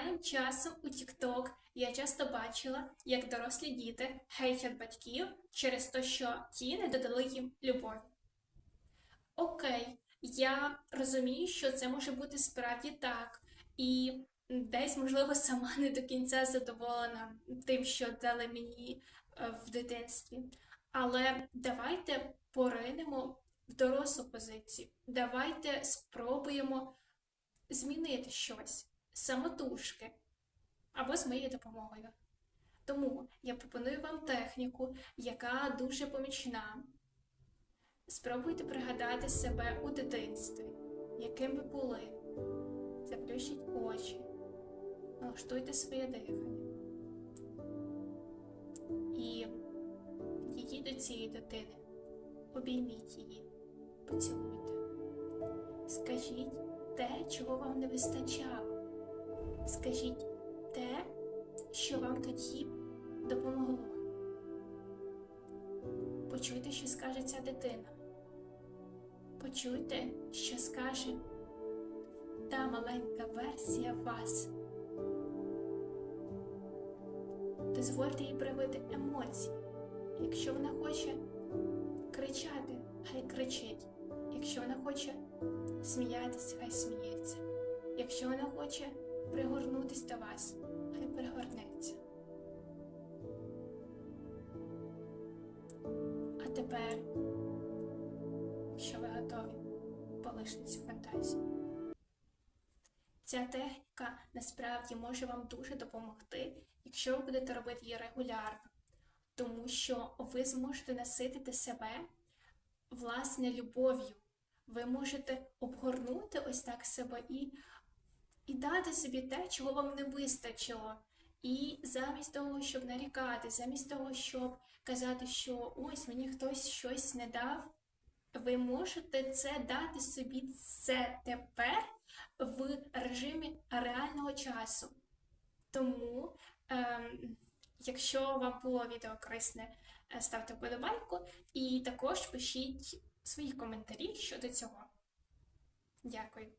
Останнім часом у TikTok я часто бачила, як дорослі діти хейтять батьків через те, що ті не додали їм любові. Окей, я розумію, що це може бути справді так, і десь, можливо, сама не до кінця задоволена тим, що дали мені е, в дитинстві. Але давайте поринемо в дорослу позицію. Давайте спробуємо змінити щось самотужки або з моєю допомогою. Тому я пропоную вам техніку, яка дуже помічна. Спробуйте пригадати себе у дитинстві, яким ви були. Заплющіть очі, налаштуйте своє дихання. І підійдіть до цієї дитини, обійміть її, поцілуйте. Скажіть те, чого вам не вистачало. Скажіть те, що вам тоді допомогло. Почуйте, що скаже ця дитина. Почуйте, що скаже та маленька версія вас. Дозвольте їй проявити емоції. Якщо вона хоче кричати, хай кричить. Якщо вона хоче сміятися, хай сміється. Якщо вона хоче пригорнутись до вас, хай пригорнеться. А тепер, якщо ви готові, полиште цю фантазію. Ця техніка насправді може вам дуже допомогти, якщо ви будете робити її регулярно, тому що ви зможете наситити себе власне любов'ю. Ви можете обгорнути ось так себе і, і дати собі те, чого вам не вистачило. І замість того, щоб нарікати, замість того, щоб казати, що ось мені хтось щось не дав, ви можете це дати собі це тепер в режимі реального часу. Тому, ем, якщо вам було відео корисне, е, ставте вподобайку і також пишіть свої коментарі щодо цього. Дякую.